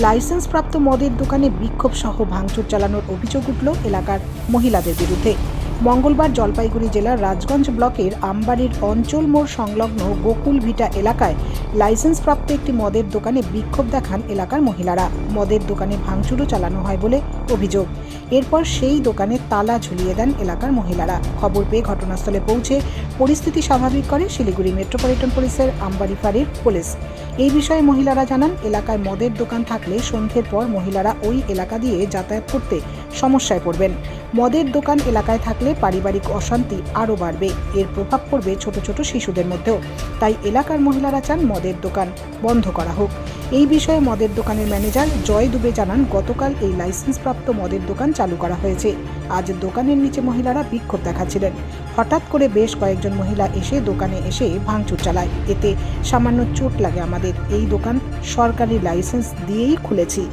লাইসেন্সপ্রাপ্ত মদের দোকানে বিক্ষোভ সহ ভাঙচুর চালানোর অভিযোগ উঠল এলাকার মহিলাদের বিরুদ্ধে। মঙ্গলবার জলপাইগুড়ি জেলার রাজগঞ্জ ব্লকের আমবাড়ির অঞ্চল মোড় সংলগ্ন গোকুল ভিটা এলাকায় লাইসেন্সপ্রাপ্ত একটি মদের দোকানে বিক্ষোভ দেখান এলাকার মহিলারা। মদের দোকানে ভাঙচুরও চালানো হয় বলে অভিযোগ। এরপর সেই দোকানে তালা ঝুলিয়ে দেন এলাকার মহিলারা। খবর পেয়ে ঘটনাস্থলে পৌঁছে পরিস্থিতি স্বাভাবিক করে শিলিগুড়ি মেট্রোপলিটন পুলিশের আমবাড়ি ফাঁড়ির পুলিশ। এই বিষয়ে মহিলারা জানান, এলাকায় মদের দোকান থাকলে সন্ধ্যের পর মহিলারা ওই এলাকা দিয়ে যাতায়াত করতে সমস্যায় পড়বেন। মদের দোকান এলাকায় থাকলে পারিবারিক অশান্তি আরও বাড়বে। এর প্রভাব পড়বে ছোট ছোট শিশুদের মধ্যেও। তাই এলাকার মহিলারা চান মদের দোকান বন্ধ করা হোক। এই বিষয়ে মদের দোকানের ম্যানেজার জয় দুবে জানান, গতকাল এই লাইসেন্সপ্রাপ্ত মদের দোকান চালু করা হয়েছে। আজ দোকানের নিচে মহিলারা বিক্ষোভ দেখাচ্ছিলেন। হঠাৎ করে বেশ কয়েকজন মহিলা এসে দোকানে এসে ভাঙচুর চালায়। এতে সামান্য চোট লাগে আমাদের। এই দোকান সরকারি লাইসেন্স দিয়েই খুলেছি।